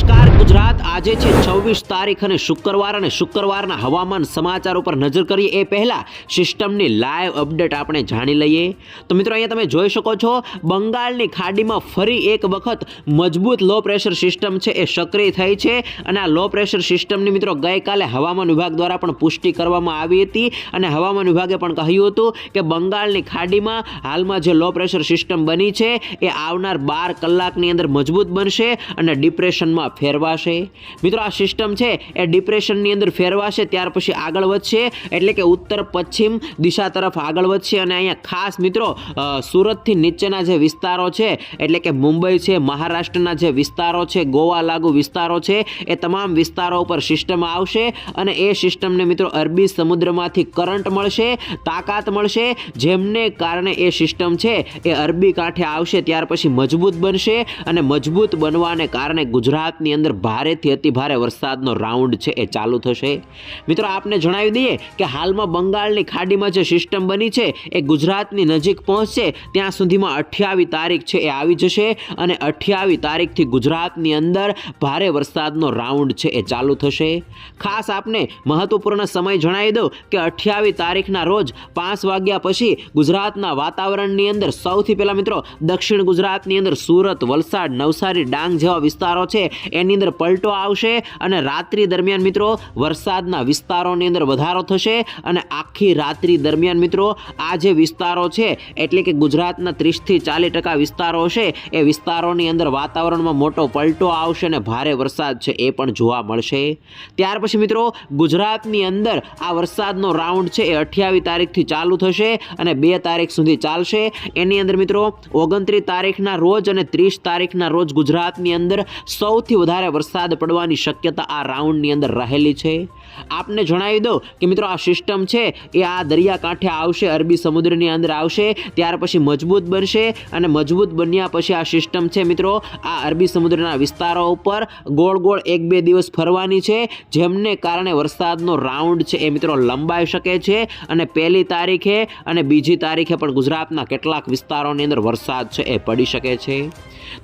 નમસ્કાર. ગુજરાત આજે છે છવ્વીસ તારીખ અને શુક્રવાર અને શુક્રવારના હવામાન સમાચાર ઉપર નજર કરીએ. એ પહેલાં સિસ્ટમની લાઈવ અપડેટ આપણે જાણી લઈએ. તો મિત્રો, અહીંયા તમે જોઈ શકો છો, બંગાળની ખાડીમાં ફરી એક વખત મજબૂત લો પ્રેશર સિસ્ટમ છે એ સક્રિય થઈ છે અને આ લો પ્રેશર સિસ્ટમની મિત્રો, ગઈકાલે હવામાન વિભાગ દ્વારા પણ પુષ્ટિ કરવામાં આવી હતી અને હવામાન વિભાગે પણ કહ્યું હતું કે બંગાળની ખાડીમાં હાલમાં જે લો પ્રેશર સિસ્ટમ બની છે એ આવનાર બાર કલાકની અંદર મજબૂત બનશે અને ડિપ્રેશનમાં ફેરવાશે. મિત્રો, આ સિસ્ટમ છે, એ ડિપ્રેશનની અંદર ફેરવાશે, ત્યાર પછી આગળ વધશે, એટલે કે ઉત્તર પશ્ચિમ દિશા તરફ આગળ વધશે. અને અહીંયા ખાસ મિત્રો સુરતથી નીચેના જે વિસ્તારો છે, એટલે કે મુંબઈ છે, મહારાષ્ટ્રના જે વિસ્તારો છે, ગોવા લાગુ વિસ્તારો છે, એ તમામ વિસ્તારો ઉપર સિસ્ટમ આવશે. અને એ સિસ્ટમને મિત્રો, અરબી સમુદ્રમાંથી કરંટ મળશે, તાકાત મળશે. જેમને કારણે એ સિસ્ટમ છે, એ અરબી કાંઠે આવશે, ત્યાર પછી મજબૂત બનશે. અને મજબૂત બનવાને કારણે ગુજરાતની અંદર ભારેથી અતિ ભારે વરસાદનો રાઉન્ડ છે, એ ચાલુ થશે. મિત્રો, આપને જણાવી દઈએ કે હાલમાં બંગાળની ખાડીમાં જે સિસ્ટમ બની છે, એ ગુજરાતની નજીક પહોંચશે, ત્યાં સુધીમાં અઠ્યાવી તારીખ છે, એ આવી જશે અને અઠ્યાવી તારીખથી ગુજરાતની અંદર ભારે વરસાદનો રાઉન્ડ છે, એ ચાલુ થશે. ખાસ આપને મહત્વપૂર્ણ સમય જણાવી દઉં કે અઠ્યાવી તારીખના રોજ પાંચ વાગ્યા પછી ગુજરાતના વાતાવરણની અંદર સૌથી પહેલાં મિત્રો દક્ષિણ ગુજરાતની અંદર સુરત, વલસાડ, નવસારી, ડાંગ જેવા વિસ્તારો છે એની અંદર પલટો આવશે અને રાત્રિ દરમિયાન મિત્રો વરસાદના વિસ્તારોની અંદર વધારો થશે અને આખી રાત્રિ દરમિયાન મિત્રો આ જે વિસ્તારો છે, એટલે કે ગુજરાતના ત્રીસથી ચાલીસ ટકા વિસ્તારો છે, એ વિસ્તારોની અંદર વાતાવરણમાં મોટો પલટો આવશે અને ભારે વરસાદ છે એ પણ જોવા મળશે. ત્યાર પછી મિત્રો ગુજરાતની અંદર આ વરસાદનો રાઉન્ડ છે એ અઠ્યાવીસ તારીખથી ચાલુ થશે અને બે તારીખ સુધી ચાલશે. એની અંદર મિત્રો ઓગણત્રીસ તારીખના રોજ અને ત્રીસ તારીખના રોજ ગુજરાતની અંદર સૌથી વધારે વરસાદ પડવાની શક્યતા આ રાઉન્ડની અંદર રહેલી છે. આપને જણાવી દઉં કે મિત્રો આ સિસ્ટમ છે, એ આ દરિયાકાંઠે આવશે, અરબી સમુદ્રની અંદર આવશે, ત્યાર પછી મજબૂત બનશે અને મજબૂત બન્યા પછી આ સિસ્ટમ છે મિત્રો, આ અરબી સમુદ્રના વિસ્તારો ઉપર ગોળ ગોળ એક બે દિવસ ફરવાની છે, જેમને કારણે વરસાદનો રાઉન્ડ છે એ મિત્રો લંબાઈ શકે છે અને પહેલી તારીખે અને બીજી તારીખે પણ ગુજરાતના કેટલાક વિસ્તારોની અંદર વરસાદ છે એ પડી શકે છે.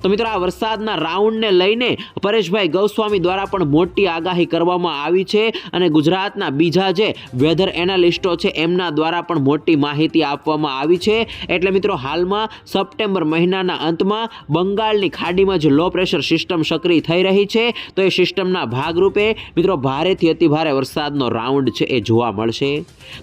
તો મિત્રો આ વરસાદના રાઉન્ડને લઈને પરેશભાઈ ગૌસ્વામી દ્વારા પણ મોટી આગાહી કરવામાં આવી છે અને ગુજરાતના બીજા જે વેધર એનાલિસ્ટો છે, એમના દ્વારા પણ મોટી માહિતી આપવામાં આવી છે. એટલે મિત્રો, હાલમાં સપ્ટેમ્બર મહિનાના અંતમાં બંગાળની ખાડીમાં જે લો પ્રેશર સિસ્ટમ સક્રિય થઈ રહી છે, તો એ સિસ્ટમના ભાગરૂપે મિત્રો, ભારેથી અતિભારે વરસાદનો રાઉન્ડ છે એ જોવા મળશે.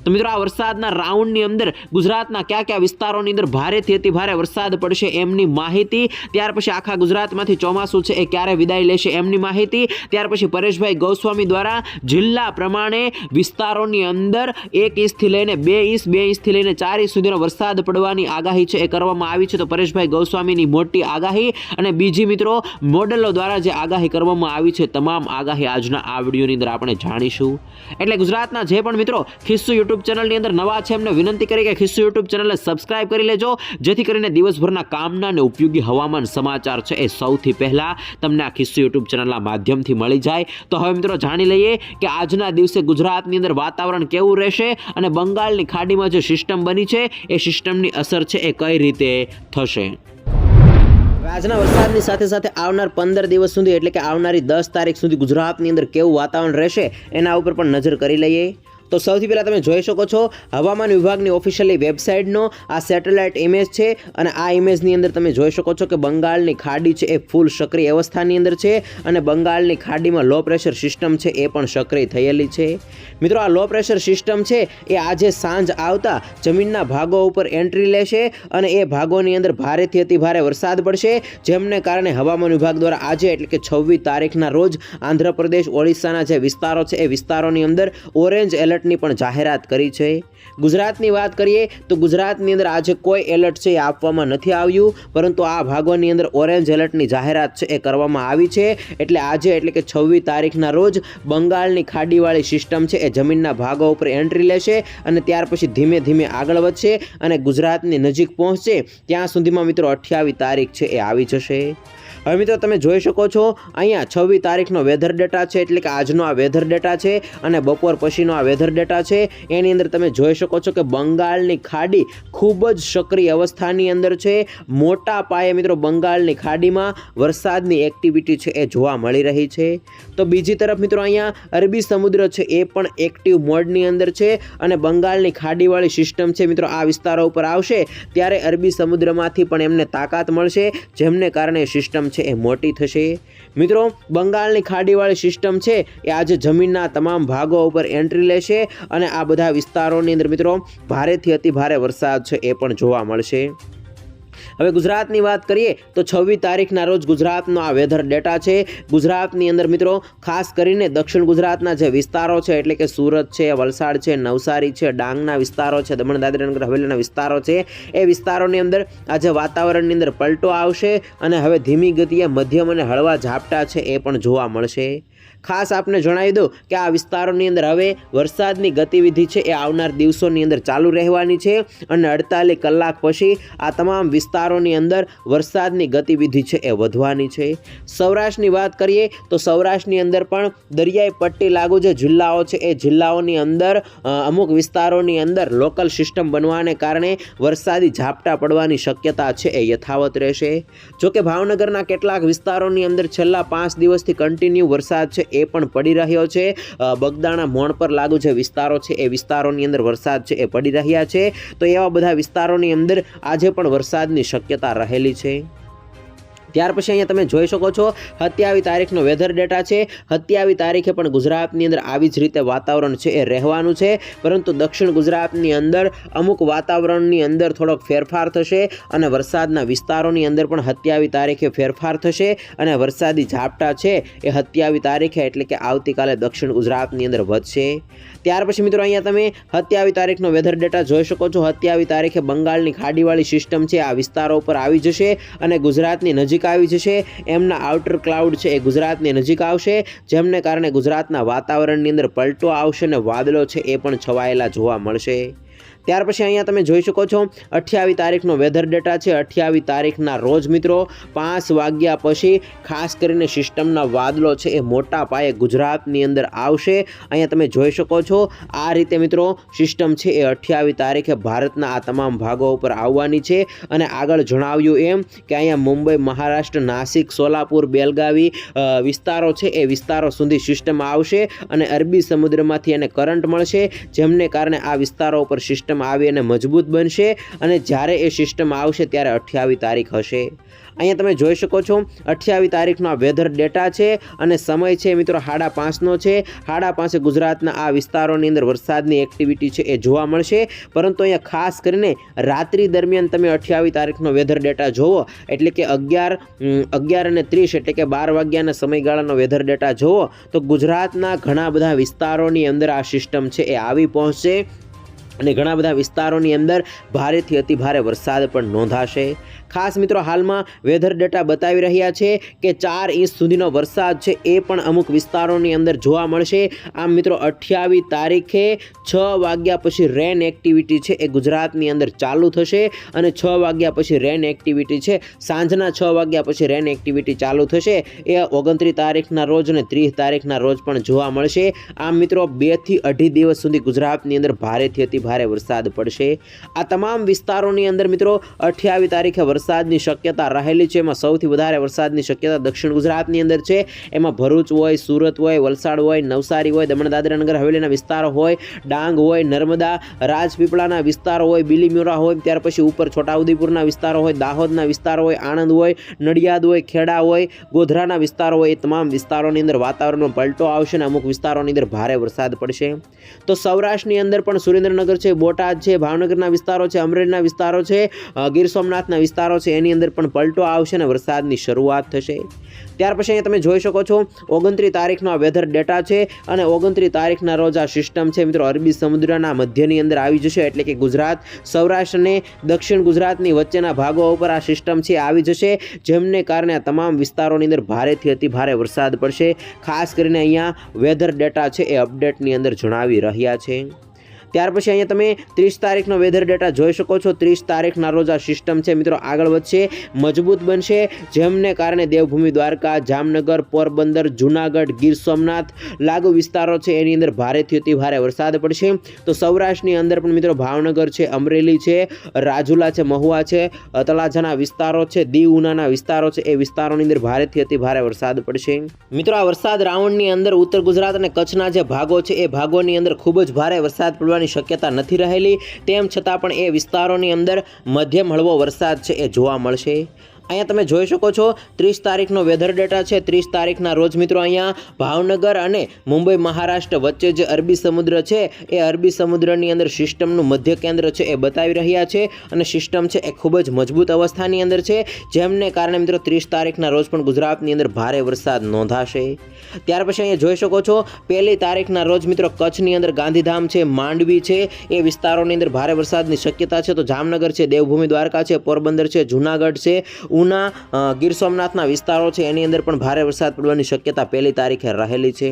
તો મિત્રો, આ વરસાદના રાઉન્ડની અંદર ગુજરાતના કયા કયા વિસ્તારોની અંદર ભારેથી અતિભારે વરસાદ પડશે એમની માહિતી, ત્યાર પછી આખા ગુજરાતમાંથી ચોમાસું છે એ ક્યારે વિદાય લેશે એમની માહિતી, ત્યાર પછી પરેશભાઈ ગૌસ્વામી દ્વારા જિલ્લા પ્રમાણે વિસ્તારોની અંદર એક ઇંચથી લઈને બે ઇંચ, બે ઇંચથી લઈને ચાર ઇંચ સુધીનો વરસાદ પડવાની આગાહી છે, એ કરવામાં આવી છે. તો પરેશભાઈ ગૌસ્વામીની મોટી આગાહી અને બીજી મિત્રો મોડલો દ્વારા જે આગાહી કરવામાં આવી છે, તમામ આગાહી આજના આ વિડીયોની અંદર આપણે જાણીશું. એટલે ગુજરાતના જે પણ મિત્રો ખિસ્સુ યુટ્યુબ ચેનલની અંદર નવા છે, એમને વિનંતી કરી કે ખિસ્સુ યુટ્યુબ ચેનલને સબસ્ક્રાઇબ કરી લેજો, જેથી કરીને દિવસભરના કામના અને ઉપયોગી હવામાન સમાચાર છે, એ સૌથી પહેલાં તમને આ ખિસ્સુ યુટ્યુબ ચેનલના માધ્યમથી મળી જાય. તો હવે મિત્રો જાણી લઈએ કે આજના દિવસે ગુજરાતની અંદર વાતાવરણ કેવું રહેશે અને બંગાળની ખાડીમાં જે સિસ્ટમ બની છે, એ સિસ્ટમની અસર છે એ કઈ રીતે થશે? આજના વરસાદની સાથે સાથે આવનાર પંદર દિવસ સુધી એટલે કે આવનારી દસ તારીખ સુધી ગુજરાતની અંદર કેવું વાતાવરણ રહેશે, એના ઉપર પણ નજર કરી લઈએ. તો સૌથી પહેલાં તમે જોઈ શકો છો, હવામાન વિભાગની ઓફિશિયલી વેબસાઇટનો આ સેટેલાઇટ ઇમેજ છે અને આ ઇમેજની અંદર તમે જોઈ શકો છો કે બંગાળની ખાડી છે એ ફૂલ સક્રિય અવસ્થાની અંદર છે અને બંગાળની ખાડીમાં લો પ્રેશર સિસ્ટમ છે એ પણ સક્રિય થયેલી છે. મિત્રો, આ લો પ્રેશર સિસ્ટમ છે એ આજે સાંજ આવતા જમીનના ભાગો ઉપર એન્ટ્રી લેશે અને એ ભાગોની અંદર ભારેથી અતિ ભારે વરસાદ પડશે, જેમને કારણે હવામાન વિભાગ દ્વારા આજે એટલે કે છવ્વીસ તારીખના રોજ આંધ્રપ્રદેશ, ઓડિશાના જે વિસ્તારો છે એ વિસ્તારોની અંદર ઓરેન્જ એલર્ટની પણ જાહેરાત કરી છે. ગુજરાતની વાત કરીએ તો ગુજરાતની અંદર આજે કોઈ એલર્ટ છે એ આપવામાં નથી આવ્યું, પરંતુ આ ભાગોની અંદર ઓરેન્જ એલર્ટની જાહેરાત છે એ કરવામાં આવી છે. એટલે આજે એટલે કે છવ્વીસ તારીખના રોજ બંગાળની ખાડીવાળી સિસ્ટમ છે એ જમીનના ભાગો ઉપર એન્ટ્રી લેશે અને ત્યાર પછી ધીમે ધીમે આગળ વધશે અને ગુજરાતની નજીક પહોંચશે. ત્યાં સુધીમાં મિત્રો અઠ્યાવીસ તારીખ છે એ આવી જશે. હવે મિત્રો, તમે જોઈ શકો છો, અહીંયા છવ્વીસ તારીખનો વેધર ડેટા છે, એટલે કે આજનો આ વેધર ડેટા છે અને બપોર પછીનો આ વેધર ડેટા છે. એની અંદર તમે જોઈ શકો છો કે બંગાળની ખાડી ખૂબ જ સક્રિય અવસ્થાની અંદર છે. મોટા પાયે મિત્રો, બંગાળની ખાડીમાં વરસાદની એક્ટિવિટી છે એ જોવા મળી રહી છે. તો બીજી તરફ મિત્રો, અહીંયા અરબી સમુદ્ર છે, એ પણ એક્ટિવ મોડની અંદર છે અને બંગાળની ખાડીવાળી સિસ્ટમ છે મિત્રો, આ વિસ્તારો ઉપર આવશે, ત્યારે અરબી સમુદ્રમાંથી પણ એમને તાકાત મળશે, જેમને કારણે સિસ્ટમ છે એ મોટી થશે. મિત્રો, બંગાળની ખાડીવાળી સિસ્ટમ છે એ આજે જમીનના તમામ ભાગો ઉપર એન્ટ્રી લેશે અને આ બધા વિસ્તારોની અંદર મિત્રો, ભારેથી અતિ ભારે વરસાદ છે એ પણ જોવા મળશે. હવે ગુજરાતની વાત કરીએ તો છવ્વીસ તારીખના રોજ ગુજરાતનો આ વેધર ડેટા છે. ગુજરાતની અંદર મિત્રો, ખાસ કરીને દક્ષિણ ગુજરાતના જે વિસ્તારો છે, એટલે કે સુરત છે, વલસાડ છે, નવસારી છે, ડાંગના વિસ્તારો છે, દમણ, દાદરાનગર, હવેલીના વિસ્તારો છે, એ વિસ્તારોની અંદર આજે વાતાવરણની અંદર પલટો આવશે અને હવે ધીમી ગતિએ મધ્યમ અને હળવા ઝાપટા છે એ પણ જોવા મળશે. ખાસ આપને જણાવી દઉં કે આ વિસ્તારોની અંદર હવે વરસાદની ગતિવિધિ છે એ આવનાર દિવસોની અંદર ચાલુ રહેવાની છે અને અડતાલીસ કલાક પછી આ તમામ વિસ્તારોની અંદર વરસાદની ગતિવિધિ છે એ વધવાની છે. સૌરાષ્ટ્રની વાત કરીએ તો સૌરાષ્ટ્રની અંદર પણ દરિયાઈ પટ્ટી લાગુ જે જિલ્લાઓ છે એ જિલ્લાઓની અંદર અમુક વિસ્તારોની અંદર લોકલ સિસ્ટમ બનવાને કારણે વરસાદી ઝાપટા પડવાની શક્યતા છે એ યથાવત રહેશે. જોકે ભાવનગરના કેટલાક વિસ્તારોની અંદર છેલ્લા પાંચ દિવસથી કન્ટિન્યુ વરસાદ છે એ પણ પડી રહ્યો છે. બગદાણા, મોણ પર લાગુ જે વિસ્તારો છે એ વિસ્તારોની અંદર વરસાદ છે એ પડી રહ્યા છે. તો એવા બધા વિસ્તારોની અંદર આજે પણ વરસાદની શક્યતા રહેલી છે. ત્યાર પછી અહીંયા તમે જોઈ શકો છો, હત્યાવી તારીખનો વેધર ડેટા છે. હત્યાવી તારીખે પણ ગુજરાતની અંદર આવી જ રીતે વાતાવરણ છે, એ રહેવાનું છે. પરંતુ દક્ષિણ ગુજરાતની અંદર અમુક વાતાવરણની અંદર થોડોક ફેરફાર થશે અને વરસાદના વિસ્તારોની અંદર પણ હત્યાવી તારીખે ફેરફાર થશે અને વરસાદી ઝાપટા છે, એ હત્યાવી તારીખે એટલે કે આવતીકાલે દક્ષિણ ગુજરાતની અંદર વધશે. ત્યાર પછી મિત્રો અહીંયા તમે સત્યાવીસ તારીખનો વેધર ડેટા જોઈ શકો છો. સત્યાવીસ તારીખે બંગાળની ખાડીવાળી સિસ્ટમ છે. આ વિસ્તારો ઉપર આવી જશે અને ગુજરાતની નજીક આવી જશે. એમના આઉટર ક્લાઉડ છે એ ગુજરાતની નજીક આવશે. જેમને કારણે ગુજરાતના વાતાવરણની અંદર પલટો આવશે અને વાદળો છે એ પણ છવાયેલા જોવા મળશે. ત્યાર પછી અહીંયા તમે જોઈ શકો છો, અઠ્યાવીસ તારીખનો વેધર ડેટા છે. અઠ્યાવીસ તારીખના રોજ મિત્રો, પાંચ વાગ્યા પછી ખાસ કરીને સિસ્ટમના વાદળો છે એ મોટા પાયે ગુજરાતની અંદર આવશે. અહીંયા તમે જોઈ શકો છો, આ રીતે મિત્રો સિસ્ટમ છે એ અઠ્યાવીસ તારીખે ભારતના આ તમામ ભાગો ઉપર આવવાની છે. અને આગળ જણાવ્યું એમ કે અહીંયા મુંબઈ, મહારાષ્ટ્ર, નાસિક, સોલાપુર, બેલગાવી વિસ્તારો છે એ વિસ્તારો સુધી સિસ્ટમ આવશે અને અરબી સમુદ્રમાંથી એને કરંટ મળશે. જેમને કારણે આ વિસ્તારો ઉપર સિસ્ટમ આવી અને મજબૂત બનશે અને જ્યારે એ સિસ્ટમ આવશે ત્યારે અઠ્યાવીસ તારીખ હશે. અહીંયા તમે જોઈ શકો છો, અઠ્યાવીસ તારીખનો આ વેધર ડેટા છે અને સમય છે મિત્રો હાડા પાંચનો છે. હાડા પાંચે ગુજરાતના આ વિસ્તારોની અંદર વરસાદની એક્ટિવિટી છે એ જોવા મળશે. પરંતુ અહીંયા ખાસ કરીને રાત્રિ દરમિયાન તમે અઠ્યાવીસ તારીખનો વેધર ડેટા જોવો એટલે કે અગિયાર અગિયાર અને ત્રીસ એટલે કે બાર વાગ્યાના સમયગાળાનો વેધર ડેટા જોવો તો ગુજરાતના ઘણા બધા વિસ્તારોની અંદર આ સિસ્ટમ છે એ આવી પહોંચશે. અને ઘણા બધા વિસ્તારોની અંદર ભારેથી અતિભારે વરસાદ પણ નોંધાશે. ખાસ મિત્રો હાલમાં વેધર ડેટા બતાવી રહ્યા છે કે ચાર ઇંચ સુધીનો વરસાદ છે, એ પણ અમુક વિસ્તારોની અંદર જોવા મળશે. આમ મિત્રો અઠ્યાવીસ તારીખે છ વાગ્યા પછી રેન એક્ટિવિટી છે, એ ગુજરાતની અંદર ચાલુ થશે અને છ વાગ્યા પછી રેન એક્ટિવિટી છે, સાંજના છ વાગ્યા પછી રેન એક્ટિવિટી ચાલુ થશે. એ ઓગણત્રીસ તારીખના રોજ અને ત્રીસ તારીખના રોજ પણ જોવા મળશે. આમ મિત્રો બેથી અઢી દિવસ સુધી ગુજરાતની અંદર ભારેથી અતિ ભારે વરસાદ પડશે. આ તમામ વિસ્તારોની અંદર મિત્રો અઠ્યાવીસ તારીખે વરસાદની શક્યતા રહેલી છે. એમાં સૌથી વધારે વરસાદની શક્યતા દક્ષિણ ગુજરાતની અંદર છે. એમાં ભરૂચ હોય, સુરત હોય, વલસાડ હોય, નવસારી હોય, દમણ, દાદરા નગર, હવેલીના વિસ્તારો હોય, ડાંગ હોય, નર્મદા, રાજપીપળાના વિસ્તારો હોય, બિલીમોરા હોય, ત્યાર પછી ઉપર છોટાઉદેપુરના વિસ્તારો હોય, દાહોદના વિસ્તારો હોય, આણંદ હોય, નડિયાદ હોય, ખેડા હોય, ગોધરાના વિસ્તારો હોય, એ તમામ વિસ્તારોની અંદર વાતાવરણનો પલટો આવશે અને અમુક વિસ્તારોની અંદર ભારે વરસાદ પડશે. તો સૌરાષ્ટ્રની અંદર પણ સુરેન્દ્રનગર છે, બોટાદ છે, ભાવનગરના વિસ્તારો છે, અમરેલીના વિસ્તારો છે ગીર સોમનાથના વિસ્તારો છે, એની અંદર પણ પલટો આવશે અને વરસાદની શરૂઆત થશે. ત્યાર પછી અહીંયા તમે જોઈ શકો છો, ઓગણત્રીસ તારીખનો આ વેધર ડેટા છે અને ઓગણત્રીસ તારીખના રોજ આ સિસ્ટમ છે, મિત્રો, અરબી સમુદ્રના મધ્યની અંદર આવી જશે, એટલે કે ગુજરાત, સૌરાષ્ટ્ર અને દક્ષિણ ગુજરાતની વચ્ચેના ભાગો ઉપર આ સિસ્ટમ છે, આવી જશે. જેમને કારણે આ તમામ વિસ્તારોની અંદર ભારેથી અતિ ભારે વરસાદ પડશે. ખાસ કરીને અહીંયા વેધર ડેટા છે, એ અપડેટની અંદર જણાવી રહ્યા છે. ત્યાર પછી અહીંયા તમે ત્રીસ તારીખનો વેધર ડેટા જોઈ શકો છો. ત્રીસ તારીખના રોજ આ સિસ્ટમ છે. મિત્રો, આગળ વધશે. મજબૂત બનશે. જેમને કારણે દેવભૂમિ દ્વારકા, જામનગર, પોરબંદર, જુનાગઢ, ગીર સોમનાથ લાગુ વિસ્તારો છે. એની અંદર ભારેથી અતિ ભારે વરસાદ પડશે. તો સૌરાષ્ટ્રની અંદર પણ મિત્રો ભાવનગર છે, અમરેલી છે, રાજુલા છે, મહુવા છે તળાજાના વિસ્તારો છે દીવ ઉનાના વિસ્તારો છે. એ વિસ્તારોની અંદર ભારેથી અતિ ભારે વરસાદ પડશે. મિત્રો, આ વરસાદ રાઉન્ડની અંદર ઉત્તર ગુજરાત અને કચ્છના જે ભાગો છે, એ ભાગોની અંદર ખૂબ જ ભારે વરસાદ પડવાની શક્યતા નથી રહેલી. તેમ છતાં પણ એ વિસ્તારોની અંદર મધ્યમ હળવો વરસાદ છે એ જોવા મળશે. અહીંયા તમે જોઈ શકો છો, ત્રીસ તારીખનો વેધર ડેટા છે, ત્રીસ તારીખના રોજ મિત્રો અહીંયા ભાવનગર અને મુંબઈ મહારાષ્ટ્ર વચ્ચે જે અરબી સમુદ્ર છે, એ અરબી સમુદ્રની અંદર સિસ્ટમનું મધ્ય કેન્દ્ર છે એ બતાવી રહ્યા છે અને સિસ્ટમ છે એ ખૂબ જ મજબૂત અવસ્થાની અંદર છે, જેમને કારણે મિત્રો ત્રીસ તારીખના રોજ પણ ગુજરાતની અંદર ભારે વરસાદ નોંધાશે. ત્યાર પછી અહીંયા જોઈ શકો છો, પહેલી તારીખના રોજ મિત્રો કચ્છની અંદર ગાંધીધામ છે, માંડવી છે, એ વિસ્તારોની અંદર ભારે વરસાદની શક્યતા છે. તો જામનગર છે, દેવભૂમિ દ્વારકા છે, પોરબંદર છે, જુનાગઢ છે ઉના ગીર સોમનાથના વિસ્તારો છે. એની અંદર પણ ભારે વરસાદ પડવાની શક્યતા પહેલી તારીખે રહેલી છે.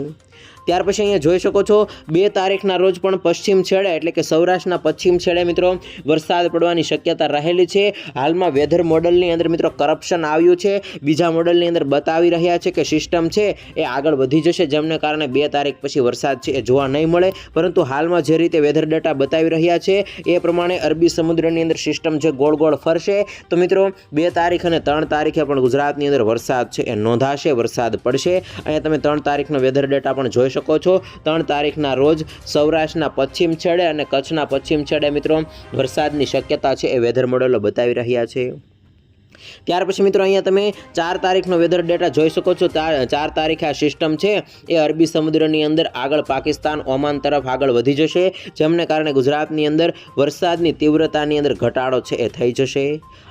ત્યાર પછી અહીંયા જોઈ શકો છો, બે તારીખના રોજ પણ પશ્ચિમ છેડે એટલે કે સૌરાષ્ટ્રના પશ્ચિમ છેડે મિત્રો વરસાદ પડવાની શક્યતા રહેલી છે. હાલમાં વેધર મોડલની અંદર મિત્રો કરપ્શન આવ્યું છે. બીજા મોડલની અંદર બતાવી રહ્યા છે કે સિસ્ટમ છે એ આગળ વધી જશે, જેમને કારણે બે તારીખ પછી વરસાદ છે એ જોવા નહીં મળે. પરંતુ હાલમાં જે રીતે વેધર ડેટા બતાવી રહ્યા છે, એ પ્રમાણે અરબી સમુદ્રની અંદર સિસ્ટમ છે ગોળ ગોળ ફરશે, તો મિત્રો બે તારીખ અને ત્રણ તારીખે પણ ગુજરાતની અંદર વરસાદ છે એ નોંધાશે, વરસાદ પડશે. અહીંયા તમે ત્રણ તારીખનો વેધર ડેટા પણ જોઈ શકો છો. ત્રણ તારીખના રોજ સૌરાષ્ટ્રના પશ્ચિમ છેડે અને કચ્છના પશ્ચિમ છેડે મિત્રો વરસાદની શક્યતા છે એ વેધર મોડેલો બતાવી રહ્યા છે. ત્યાર પછી મિત્રો અહીંયા તમે ચાર તારીખનો વેધર ડેટા જોઈ શકો છો. ચાર તારીખે આ સિસ્ટમ છે એ અરબી સમુદ્રની અંદર આગળ પાકિસ્તાન, ઓમાન તરફ આગળ વધી જશે. જેમને કારણે ગુજરાતની અંદર વરસાદની તીવ્રતાની અંદર ઘટાડો છે એ થઈ જશે.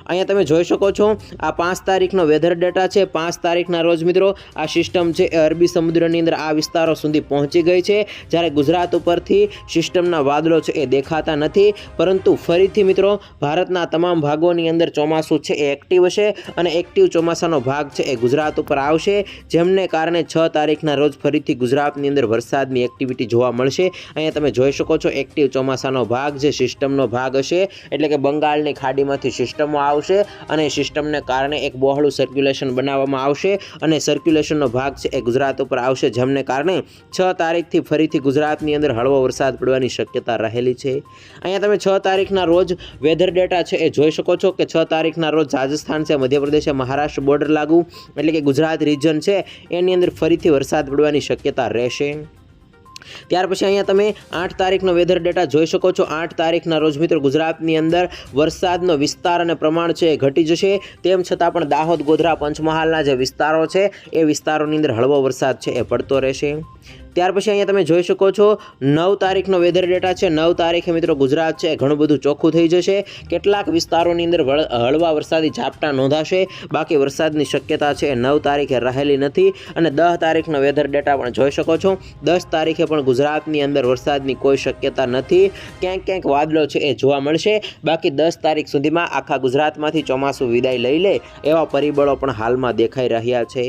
અહીંયા તમે જોઈ શકો છો, આ પાંચ તારીખનો વેધર ડેટા છે. પાંચ તારીખના રોજ મિત્રો, આ સિસ્ટમ છે એ અરબી સમુદ્રની અંદર આ વિસ્તારો સુધી પહોંચી ગઈ છે. જ્યારે ગુજરાત ઉપરથી સિસ્ટમના વાદળો છે એ દેખાતા નથી. પરંતુ ફરીથી મિત્રો, ભારતના તમામ ભાગોની અંદર ચોમાસું છે એ એક્ટિવ હશે અને એક્ટિવ ચોમાસાનો ભાગ છે એ ગુજરાત ઉપર આવશે. જેમને કારણે છ તારીખના રોજ ફરીથી ગુજરાતની અંદર વરસાદની એક્ટિવિટી જોવા મળશે. અહીંયા તમે જોઈ શકો છો એક્ટિવ ચોમાસાનો ભાગ જે સિસ્ટમનો ભાગ હશે, એટલે કે બંગાળની ખાડીમાંથી સિસ્ટમો આવશે અને સિસ્ટમને કારણે એક બહોળું સર્ક્યુલેશન બનાવવામાં આવશે અને સર્ક્યુલેશનનો ભાગ છે એ ગુજરાત ઉપર આવશે, જેમને કારણે છ તારીખથી ફરીથી ગુજરાતની અંદર હળવો વરસાદ પડવાની શક્યતા રહેલી છે. અહીંયા તમે છ તારીખના રોજ વેધર ડેટા છે એ જોઈ શકો છો કે છ તારીખના રોજ રાજસ્થાન છે, મધ્યપ્રદેશ છે, મહારાષ્ટ્ર બોર્ડર લાગુ, એટલે કે ગુજરાત રિજન છે, એની અંદર ફરીથી વરસાદ પડવાની શક્યતા રહેશે. ત્યાર પછી અહીંયા તમે આઠ તારીખનો વેધર ડેટા જોઈ શકો છો. આઠ તારીખના રોજ મિત્રો ગુજરાતની અંદર વરસાદનો વિસ્તાર અને પ્રમાણ છે એ ઘટી જશે. તેમ છતાં પણ દાહોદ ગોધરા પંચમહાલના જે વિસ્તારો છે, એ વિસ્તારોની અંદર હળવો વરસાદ છે એ પડતો રહેશે. ત્યાર પછી અહીંયા તમે જોઈ શકો છો, નવ તારીખનો વેધર ડેટા છે, નવ તારીખે મિત્રો ગુજરાત છે, ઘણું બધું ચોખ્ખું થઈ જશે. કેટલાક વિસ્તારોની અંદર હળવા વરસાદી ઝાપટા નોંધાશે. બાકી વરસાદની શક્યતા છે, નવ તારીખે રહેલી નથી અને દસ તારીખનો વેધર ડેટા પણ જોઈ શકો છો. દસ તારીખે પણ ગુજરાતની અંદર વરસાદની કોઈ શક્યતા નથી. ક્યાંક ક્યાંક વાદળો છે એ જોવા મળશે. બાકી દસ તારીખ સુધીમાં આખા ગુજરાતમાંથી ચોમાસું વિદાય લઈ લે એવા પરિબળો પણ હાલમાં દેખાઈ રહ્યા છે.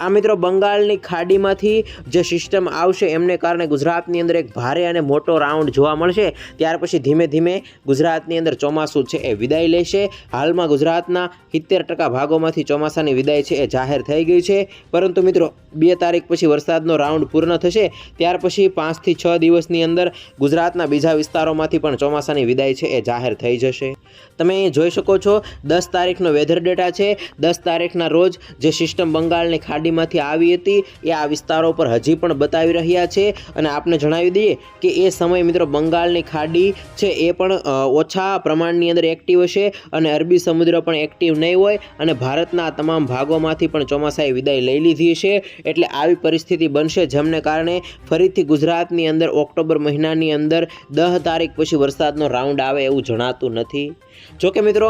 આ મિત્રો બંગાળની ખાડીમાંથી જે સિસ્ટમ આવશે એમને કારણે ગુજરાતની અંદર એક ભારે અને મોટો રાઉન્ડ જોવા મળશે. ત્યાર પછી ધીમે ધીમે ગુજરાતની અંદર ચોમાસું છે એ વિદાય લેશે. હાલમાં ગુજરાતના સિત્તેર ટકા ભાગોમાંથી ચોમાસાની વિદાય છે એ જાહેર થઈ ગઈ છે. પરંતુ મિત્રો, બે તારીખ પછી વરસાદનો રાઉન્ડ પૂર્ણ થશે. ત્યાર પછી પાંચથી છ દિવસની અંદર ગુજરાતના બીજા વિસ્તારોમાંથી પણ ચોમાસાની વિદાય છે એ જાહેર થઈ જશે. તમે અહીં જોઈ શકો છો, દસ તારીખનો વેધર ડેટા છે. દસ તારીખના રોજ જે સિસ્ટમ બંગાળની ખાડીમાંથી આવી હતી. એ આ વિસ્તારો પર હજી પણ બતાવી રહ્યા છે. અને આપને જણાવી દઈએ કે એ સમય મિત્રો બંગાળની ખાડી છે એ પણ ઓછા પ્રમાણની અંદર એક્ટિવ હશે અને અરબી સમુદ્ર પણ એક્ટિવ નહીં હોય અને ભારતના તમામ ભાગોમાંથી પણ ચોમાસાએ વિદાય લઈ લીધી છે. એટલે આવી પરિસ્થિતિ બનશે જેમને કારણે ફરીથી ગુજરાતની અંદર ઓક્ટોબર મહિનાની અંદર દહ તારીખ પછી વરસાદનો રાઉન્ડ આવે એવું જણાતું નથી. જો કે મિત્રો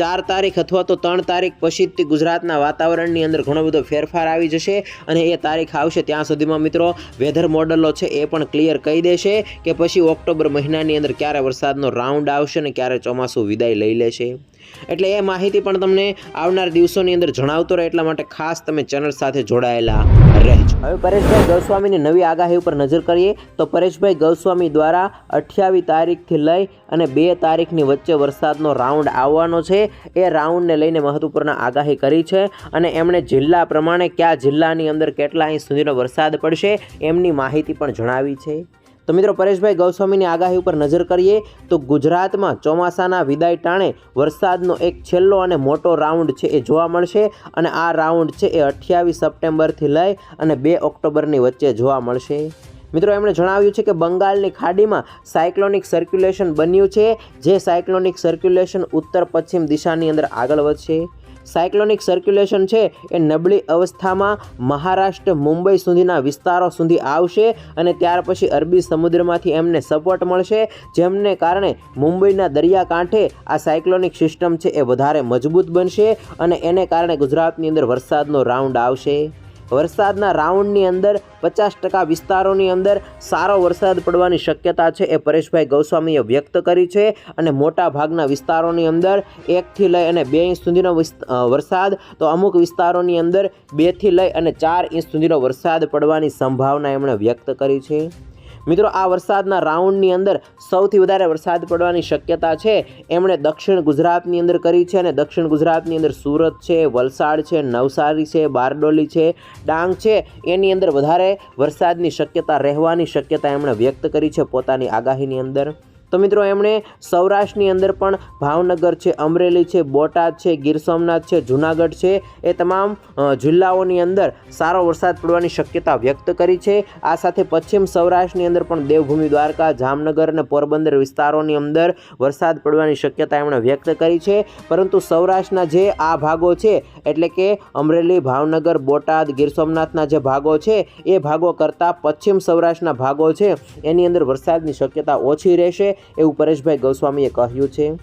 ચાર તારીખ અથવા તો ત્રણ તારીખ પછી ગુજરાતના વાતાવરણની અંદર ઘણો બધો ફેરફાર આવી જશે અને એ તારીખ આવશે ત્યાં સુધીમાં મિત્રો વેધર મોડલો છે એ પણ ક્લિયર કહી દેશે કે પછી ઓક્ટોબર મહિનાની અંદર ક્યારે વરસાદનો રાઉન્ડ આવશે ને ક્યારે ચોમાસું વિદાય લઈ લેશે. એટલે એ માહિતી પણ તમને આવનાર દિવસોની અંદર જણાવતો રહે, એટલા માટે ખાસ તમે ચેનલ સાથે જોડાયેલા રહેજો. હવે પરેશભાઈ ગૌસ્વામીની નવી આગાહી ઉપર નજર કરીએ, તો પરેશભાઈ ગૌસ્વામી દ્વારા અઠ્યાવીસ તારીખથી લઈ અને બે તારીખની વચ્ચે વરસાદનો રાઉન્ડ આવવાનો છે. એ રાઉન્ડને લઈને મહત્વપૂર્ણ આગાહી કરી છે અને એમણે જિલ્લા પ્રમાણે કયા જિલ્લાની અંદર કેટલા ઇંચ સુધીનો વરસાદ પડશે એમની માહિતી પણ જણાવી છે. તો મિત્રો પરેશભાઈ ગૌસ્વામીની આગાહી ઉપર નજર કરીએ તો ગુજરાતમાં ચોમાસાના વિદાય ટાણે વરસાદનો એક છેલ્લો અને મોટો રાઉન્ડ છે એ જોવા મળશે અને આ રાઉન્ડ છે એ અઠ્યાવીસ સપ્ટેમ્બરથી લઈ અને બે ઓક્ટોબરની વચ્ચે જોવા મળશે. મિત્રો એમણે જણાવ્યું છે કે બંગાળની ખાડીમાં સાયક્લોનિક સર્ક્યુલેશન બન્યું છે, જે સાયક્લોનિક સર્ક્યુલેશન ઉત્તર પશ્ચિમ દિશાની અંદર આગળ વધશે. સાયક્લોનિક સર્ક્યુલેશન છે એ નબળી અવસ્થામાં મહારાષ્ટ્ર, મુંબઈ સુધીના વિસ્તારો સુધી આવશે અને ત્યાર પછી અરબી સમુદ્રમાંથી એમને સપોર્ટ મળશે, જેમને કારણે મુંબઈના દરિયાકાંઠે આ સાયક્લોનિક સિસ્ટમ છે એ વધારે મજબૂત બનશે અને એને કારણે ગુજરાતની અંદર વરસાદનો રાઉન્ડ આવશે. વરસાદના રાઉન્ડની અંદર, પચાસ ટકા વિસ્તારોની અંદર સારો વરસાદ પડવાની શક્યતા છે એ પરેશભાઈ ગૌસ્વામીએ વ્યક્ત કરી છે અને મોટા ભાગના વિસ્તારોની અંદર એકથી લઈ અને બે ઇંચ સુધીનો વરસાદ, તો અમુક વિસ્તારોની અંદર બેથી લઈ અને ચાર ઇંચ સુધીનો વરસાદ પડવાની સંભાવના એમણે વ્યક્ત કરી છે. મિત્રો, આ વરસાદના રાઉન્ડની અંદર સૌથી વધારે વરસાદ પડવાની શક્યતા છે. એમણે દક્ષિણ ગુજરાતની અંદર કરી છે અને દક્ષિણ ગુજરાતની અંદર સુરત છે, વલસાડ છે, નવસારી છે, બારડોલી છે, ડાંગ છે. એની અંદર વધારે વરસાદની શક્યતા, રહેવાની શક્યતા એમણે વ્યક્ત કરી છે પોતાની આગાહીની અંદર. તો મિત્રો એમણે સૌરાષ્ટ્રની અંદર પણ ભાવનગર છે, અમરેલી છે, બોટાદ છે, ગીર સોમનાથ છે, જુનાગઢ છે, એ તમામ જિલ્લાઓની અંદર સારો વરસાદ પડવાની શક્યતા વ્યક્ત કરી છે. આ સાથે પશ્ચિમ સૌરાષ્ટ્રની અંદર પણ દેવભૂમિ દ્વારકા, જામનગર અને પોરબંદર વિસ્તારોની અંદર વરસાદ પડવાની શક્યતા એમણે વ્યક્ત કરી છે. પરંતુ સૌરાષ્ટ્રના જે આ ભાગો છે, એટલે કે અમરેલી, ભાવનગર, બોટાદ, ગીર સોમનાથના જે ભાગો છે, એ ભાગો કરતાં પશ્ચિમ સૌરાષ્ટ્રના ભાગો છે, એની અંદર વરસાદની શક્યતા ઓછી રહેશે. એવું પરેશભાઈ ગૌસ્વામીએ કહ્યું છે.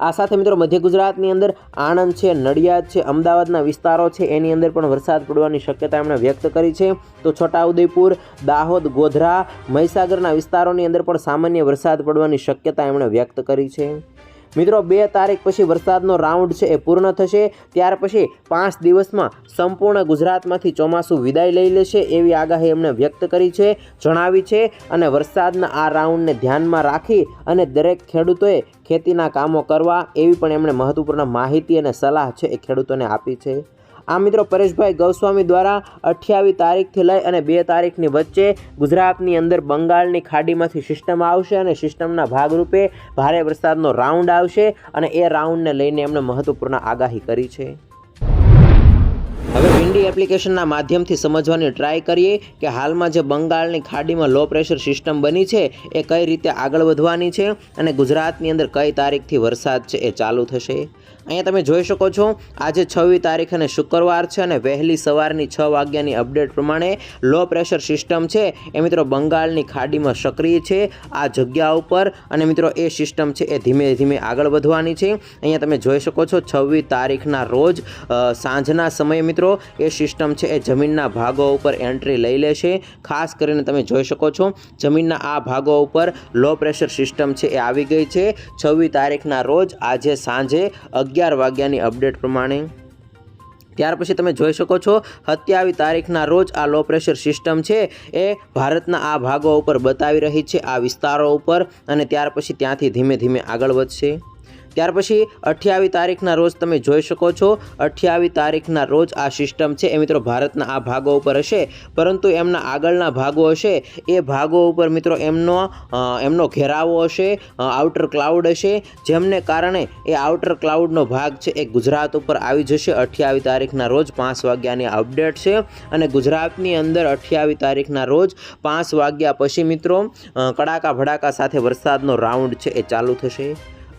આ સાથે મિત્રો મધ્ય ગુજરાતની અંદર આણંદ છે, નડિયાદ છે, અમદાવાદના વિસ્તારો છે, એની અંદર પણ વરસાદ પડવાની શક્યતા એમણે વ્યક્ત કરી છે. તો છોટાઉદેપુર, દાહોદ, ગોધરા, મહીસાગરના વિસ્તારોની અંદર પણ સામાન્ય વરસાદ પડવાની શક્યતા એમણે વ્યક્ત કરી છે. મિત્રો, બે તારીખ પછી વરસાદનો રાઉન્ડ છે, એ પૂર્ણ થશે. ત્યાર પછી પાંચ દિવસમાં સંપૂર્ણ ગુજરાતમાંથી ચોમાસું વિદાય લઈ લેશે એવી આગાહી એમણે વ્યક્ત કરી છે, જણાવી છે. અને વરસાદના આ રાઉન્ડને ધ્યાનમાં રાખી અને દરેક ખેડૂતોએ ખેતીના કામો કરવા એવી પણ એમણે મહત્વપૂર્ણ માહિતી અને સલાહ છે એ ખેડૂતોને આપી છે. આ મિત્રો પરેશભાઈ ગૌસ્વામી દ્વારા અઠ્યાવીસ તારીખથી લઈ અને બે તારીખની વચ્ચે ગુજરાતની અંદર બંગાળની ખાડીમાંથી સિસ્ટમ આવશે અને સિસ્ટમના ભાગરૂપે ભારે વરસાદનો રાઉન્ડ આવશે અને એ રાઉન્ડને લઈને એમણે મહત્વપૂર્ણ આગાહી કરી છે. હવે વિન્ડી એપ્લિકેશનના માધ્યમથી સમજવાની ટ્રાય કરીએ કે હાલમાં જે બંગાળની ખાડીમાં લો પ્રેશર સિસ્ટમ બની છે, એ કઈ રીતે આગળ વધવાની છે અને ગુજરાતની અંદર કઈ તારીખથી વરસાદ છે એ ચાલુ થશે. અહીંયા તમે જોઈ શકો છો, આજે છવ્વી તારીખ અને શુક્રવાર છે અને વહેલી સવારની છ વાગ્યાની અપડેટ પ્રમાણે લો પ્રેશર સિસ્ટમ છે. એ મિત્રો બંગાળની ખાડીમાં સક્રિય છે આ જગ્યા ઉપર અને મિત્રો એ સિસ્ટમ છે એ ધીમે ધીમે આગળ વધવાની છે. અહીંયા તમે જોઈ શકો છો છવ્વીસ તારીખના રોજ સાંજના સમયે મિત્રો એ સિસ્ટમ છે એ જમીનના ભાગો ઉપર એન્ટ્રી લઈ લેશે ખાસ કરીને તમે જોઈ શકો છો જમીનના આ ભાગો ઉપર લો પ્રેશર સિસ્ટમ છે એ આવી ગઈ છે. છવ્વીસ તારીખના રોજ, આજે સાંજે અગિયાર વાગ્યાની અપડેટ પ્રમાણે. ત્યાર પછી તમે જોઈ શકો છો સત્યાવીસ તારીખના રોજ આ લો પ્રેશર સિસ્ટમ છે એ ભારતના આ ભાગો ઉપર બતાવી રહી છે, આ વિસ્તારો ઉપર. અને ત્યાર પછી ત્યાંથી ધીમે ધીમે આગળ વધશે. ત્યાર પછી અઠ્યાવીસ તારીખના રોજ તમે જોઈ શકો છો. અઠ્યાવીસ તારીખના રોજ આ સિસ્ટમ છે. એ મિત્રો ભારતના આ ભાગો ઉપર હશે. પરંતુ એમના આગળના ભાગો હશે. એ ભાગો ઉપર મિત્રો એમનો એમનો ઘેરાવો હશે. આઉટર ક્લાઉડ હશે. જેમને કારણે એ આઉટર ક્લાઉડનો ભાગ છે એ ગુજરાત ઉપર આવી જશે. અઠ્યાવીસ તારીખના રોજ પાંચ વાગ્યાની અપડેટ છે. અને ગુજરાતની અંદર અઠ્યાવીસ તારીખના રોજ પાંચ વાગ્યા પછી મિત્રો કડાકા ભડાકા સાથે વરસાદનો રાઉન્ડ છે. એ ચાલુ થશે.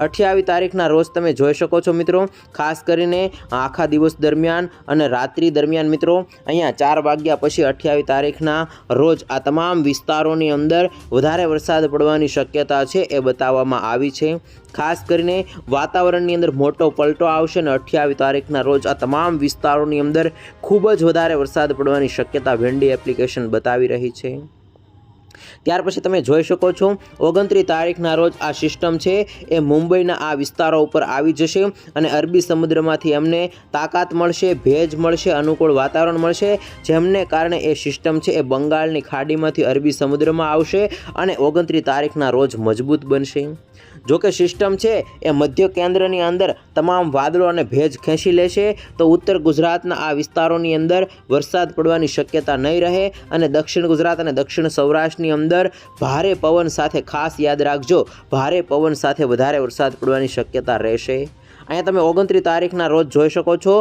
અઠ્યાવીસ તારીખના રોજ તમે જોઈ શકો છો મિત્રો. ખાસ કરીને આખા દિવસ દરમિયાન અને રાત્રિ દરમિયાન મિત્રો, અહીંયા ચાર વાગ્યા પછી અઠ્યાવીસ તારીખના રોજ આ તમામ વિસ્તારોની અંદર વધારે વરસાદ પડવાની શક્યતા છે એ બતાવવામાં આવી છે. ખાસ કરીને વાતાવરણની અંદર મોટો પલટો આવશે અને અઠ્યાવીસ તારીખના રોજ આ તમામ વિસ્તારોની અંદર ખૂબ જ વધારે વરસાદ પડવાની શક્યતા વેન્ડી એપ્લિકેશન બતાવી રહી છે. ત્યાર પછી તમે જોઈ શકો છો, ઓગણત્રીસ તારીખના રોજ આ સિસ્ટમ છે, એ મુંબઈના આ વિસ્તારો ઉપર આવી જશે અને અરબી સમુદ્રમાંથી એમને તાકાત મળશે, ભેજ મળશે, અનુકૂળ વાતાવરણ મળશે, જેમને કારણે એ સિસ્ટમ છે, એ બંગાળની ખાડીમાંથી અરબી સમુદ્રમાં આવશે અને ઓગણત્રીસ તારીખના રોજ મજબૂત બનશે. જો કે સિસ્ટમ છે એ મધ્ય કેન્દ્રની અંદર તમામ વાદળો અને ભેજ ખેંચી લેશે, તો ઉત્તર ગુજરાતના આ વિસ્તારોની અંદર વરસાદ પડવાની શક્યતા નહીં રહે અને દક્ષિણ ગુજરાત અને દક્ષિણ સૌરાષ્ટ્રની અંદર ભારે પવન સાથે ખાસ યાદ રાખજો. ભારે પવન સાથે વધારે વરસાદ પડવાની શક્યતા રહેશે. અહીંયા તમે ઓગણત્રીસ તારીખના રોજ જોઈ શકો છો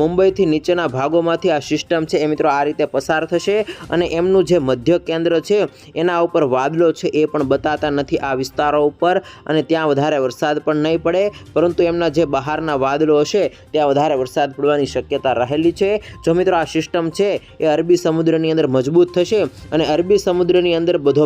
મુંબઈથી નીચેના ભાગોમાંથી આ સિસ્ટમ છે એ મિત્રો આ રીતે પસાર થશે અને એમનું જે મધ્ય કેન્દ્ર છે એના ઉપર વાદળો છે એ પણ બતાતા નથી આ વિસ્તારો ઉપર અને ત્યાં વધારે વરસાદ પણ નહીં પડે, પરંતુ એમના જે બહારના વાદળો હશે ત્યાં વધારે વરસાદ પડવાની શક્યતા રહેલી છે. જો મિત્રો આ સિસ્ટમ છે એ અરબી સમુદ્રની અંદર મજબૂત થશે અને અરબી સમુદ્રની અંદર બધો